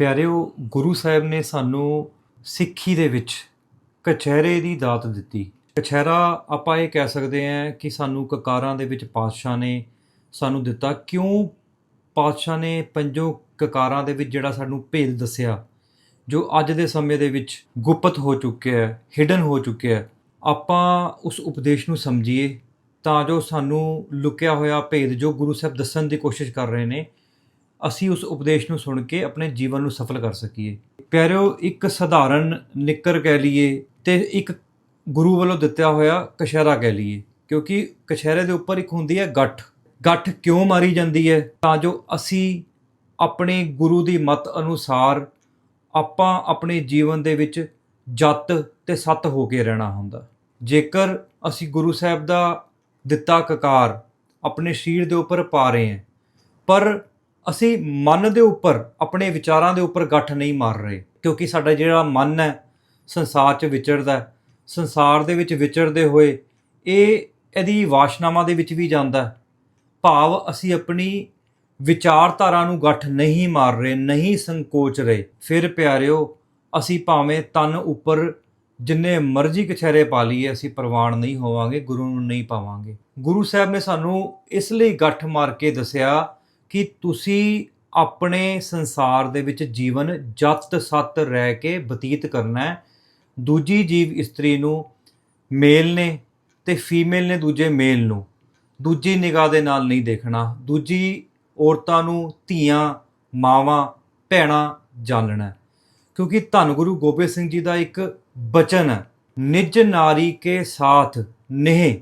ਪਿਆਰਿਓ, ਗੁਰੂ ਸਾਹਿਬ ਨੇ ਸਾਨੂੰ ਸਿੱਖੀ ਦੇ ਵਿੱਚ ਕਚਹਿਰੇ ਦੀ ਦਾਤ ਦਿੱਤੀ। ਕਛਹਿਰਾ ਆਪਾਂ ਇਹ ਕਹਿ ਸਕਦੇ ਹਾਂ ਕਿ ਸਾਨੂੰ ਕਕਾਰਾਂ ਦੇ ਵਿੱਚ ਪਾਤਸ਼ਾਹ ਨੇ ਸਾਨੂੰ ਦਿੱਤਾ। ਕਿਉਂ ਪਾਤਸ਼ਾਹ ਨੇ ਪੰਜੋ ਕਕਾਰਾਂ ਦੇ ਵਿੱਚ ਜਿਹੜਾ ਸਾਨੂੰ ਭੇਦ ਦੱਸਿਆ, ਜੋ ਅੱਜ ਦੇ ਸਮੇਂ ਦੇ ਵਿੱਚ ਗੁਪਤ ਹੋ ਚੁੱਕਿਆ ਹੈ ਹਿਡਨ ਹੋ ਚੁੱਕਿਆ ਹੈ, ਆਪਾਂ ਉਸ ਉਪਦੇਸ਼ ਨੂੰ ਸਮਝੀਏ ਤਾਂ ਜੋ ਸਾਨੂੰ ਲੁਕਿਆ ਹੋਇਆ ਭੇਦ ਜੋ ਗੁਰੂ ਸਾਹਿਬ ਦੱਸਣ ਦੀ ਕੋਸ਼ਿਸ਼ ਕਰ ਰਹੇ ਨੇ ਅਸੀਂ ਉਸ ਉਪਦੇਸ਼ ਨੂੰ ਸੁਣ ਕੇ ਆਪਣੇ ਜੀਵਨ ਨੂੰ ਸਫਲ ਕਰ ਸਕੀਏ। ਪਿਆਰਿਓ, ਇੱਕ ਸਧਾਰਨ ਨਿੱਕਰ ਕਹਿ ਲਈਏ ਤੇ ਇੱਕ ਗੁਰੂ ਵੱਲੋਂ ਦਿੱਤਾ ਹੋਇਆ ਕਸ਼ਹਿਰਾ ਕਹਿ ਲਈਏ, ਕਿਉਂਕਿ ਕਸ਼ਹਿਰੇ ਦੇ ਉੱਪਰ ਇੱਕ ਹੁੰਦੀ ਹੈ ਗੱਠ। ਗੱਠ ਕਿਉਂ ਮਾਰੀ ਜਾਂਦੀ ਹੈ? ਤਾਂ ਜੋ ਅਸੀਂ ਆਪਣੇ ਗੁਰੂ ਦੀ ਮਤ ਅਨੁਸਾਰ ਆਪਾਂ ਆਪਣੇ ਜੀਵਨ ਦੇ ਵਿੱਚ ਜਤ ਤੇ ਸਤ ਹੋ ਕੇ ਰਹਿਣਾ ਹੁੰਦਾ। ਜੇਕਰ ਅਸੀਂ ਗੁਰੂ ਸਾਹਿਬ ਦਾ ਦਿੱਤਾ ਕਕਾਰ ਆਪਣੇ ਸਰੀਰ ਦੇ ਉੱਪਰ ਪਾ ਰਹੇ ਹਾਂ, ਪਰ ਅਸੀਂ ਮਨ ਦੇ ਉੱਪਰ, ਆਪਣੇ ਵਿਚਾਰਾਂ ਦੇ ਉੱਪਰ ਗੱਠ ਨਹੀਂ ਮਾਰ ਰਹੇ, ਕਿਉਂਕਿ ਸਾਡਾ ਜਿਹੜਾ ਮਨ ਹੈ, ਸੰਸਾਰ 'ਚ ਵਿਚਰਦਾ ਹੈ, ਸੰਸਾਰ ਦੇ ਵਿੱਚ ਵਿਚਰਦੇ ਹੋਏ ਇਹ ਇਹਦੀ ਵਾਸ਼ਨਾਵਾਂ ਦੇ ਵਿੱਚ ਵੀ ਜਾਂਦਾ ਹੈ। ਭਾਵ ਅਸੀਂ ਆਪਣੀ ਵਿਚਾਰਧਾਰਾ ਨੂੰ ਗੱਠ ਨਹੀਂ ਮਾਰ ਰਹੇ, ਨਹੀਂ ਸੰਕੋਚ ਰਹੇ। ਫਿਰ ਪਿਆਰਿਓ, ਅਸੀਂ ਭਾਵੇਂ ਤਨ ਉੱਪਰ ਜਿੰਨੇ ਮਰਜ਼ੀ ਕਛਹਿਰੇ ਪਾ ਲਈਏ, ਅਸੀਂ ਪ੍ਰਵਾਨ ਨਹੀਂ ਹੋਵਾਂਗੇ, ਗੁਰੂ ਨੂੰ ਨਹੀਂ ਪਾਵਾਂਗੇ। ਗੁਰੂ ਸਾਹਿਬ ਨੇ ਸਾਨੂੰ ਇਸ ਲਈ ਗੱਠ ਮਾਰ ਕੇ ਦੱਸਿਆ ਕਿ ਤੁਸੀਂ ਆਪਣੇ ਸੰਸਾਰ ਦੇ ਵਿੱਚ ਜੀਵਨ ਜਤ ਸਤ ਰਹਿ ਕੇ ਬਤੀਤ ਕਰਨਾ ਹੈ। ਦੂਜੀ ਜੀਵ ਇਸਤਰੀ ਨੂੰ ਮੇਲ ਨੇ ਤੇ ਫੀਮੇਲ ਨੇ ਦੂਜੇ ਮੇਲ ਨੂੰ। ਦੂਜੀ ਨਿਗਾਹ ਦੇ ਨਾਲ ਨਹੀਂ ਦੇਖਣਾ। ਦੂਜੀ ਔਰਤਾਂ ਨੂੰ ਧੀਆਂ, ਮਾਵਾਂ, ਭੈਣਾਂ ਜਾਣਨਾ ਕਿਉਂਕਿ ਧੰਨ ਗੁਰੂ ਗੋਬਿੰਦ ਸਿੰਘ ਜੀ ਦਾ ਇੱਕ ਬਚਨ ਹੈ, ਨਿਜ ਨਾਰੀ ਕੇ ਸਾਥ ਨਹਿ,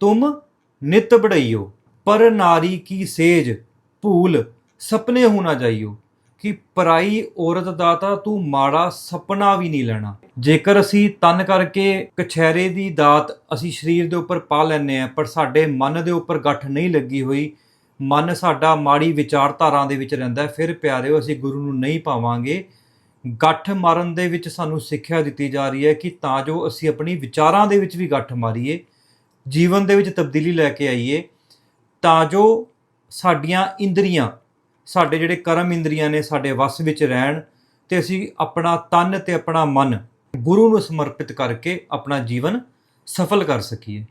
ਤੁਮ ਨਿਤ ਬੜਈਓ ਪਰ ਨਾਰੀ ਕੀ ਸੇਜ ਭੂਲ ਸਪਨੇ ਹੋਣਾ ਨਾ ਕਿ ਪਰਾਈ ਔਰਤ ਦਾ ਤਾਂ ਤੂੰ ਮਾੜਾ ਸੁਪਨਾ ਵੀ ਨਹੀਂ ਲੈਣਾ। ਜੇਕਰ ਅਸੀਂ ਤਨ ਕਰਕੇ ਕਛਹਿਰੇ ਦੀ ਦਾਤ ਅਸੀਂ ਸਰੀਰ ਦੇ ਉੱਪਰ ਪਾ ਲੈਨੇ ਆ ਪਰ ਸਾਡੇ ਮਨ ਦੇ ਉੱਪਰ ਗੱਠ ਨਹੀਂ ਲੱਗੀ ਹੋਈ ਮਨ ਸਾਡਾ ਮਾੜੀ ਵਿਚਾਰਧਾਰਾ ਦੇ ਵਿੱਚ ਰਹਿੰਦਾ ਹੈ, ਫਿਰ ਪਿਆਰਿਓ ਅਸੀਂ ਗੁਰੂ ਨੂੰ ਨਹੀਂ ਪਾਵਾਂਗੇ। ਗੱਠ ਮਾਰਨ ਦੇ ਵਿੱਚ ਸਾਨੂੰ ਸਿੱਖਿਆ ਦਿੱਤੀ ਜਾ ਰਹੀ ਹੈ ਕਿ ਤਾਂ ਜੋ ਅਸੀਂ ਆਪਣੀ ਵਿਚਾਰਾਂ ਦੇ ਵਿੱਚ ਵੀ ਗੱਠ ਮਾਰੀਏ ਜੀਵਨ ਦੇ ਵਿੱਚ ਤਬਦੀਲੀ ਲੈ ਕੇ ਆਈਏ ਤਾਂ ਜੋ ਸਾਡੀਆਂ ਇੰਦਰੀਆਂ, ਸਾਡੇ ਜਿਹੜੇ ਕਰਮ ਇੰਦਰੀਆਂ ਨੇ ਸਾਡੇ ਵਸ ਵਿੱਚ ਰਹਿਣ ਤੇ ਅਸੀਂ ਆਪਣਾ ਤਨ ਤੇ ਆਪਣਾ ਮਨ ਗੁਰੂ ਨੂੰ ਸਮਰਪਿਤ ਕਰਕੇ ਆਪਣਾ ਜੀਵਨ ਸਫਲ ਕਰ ਸਕੀਏ।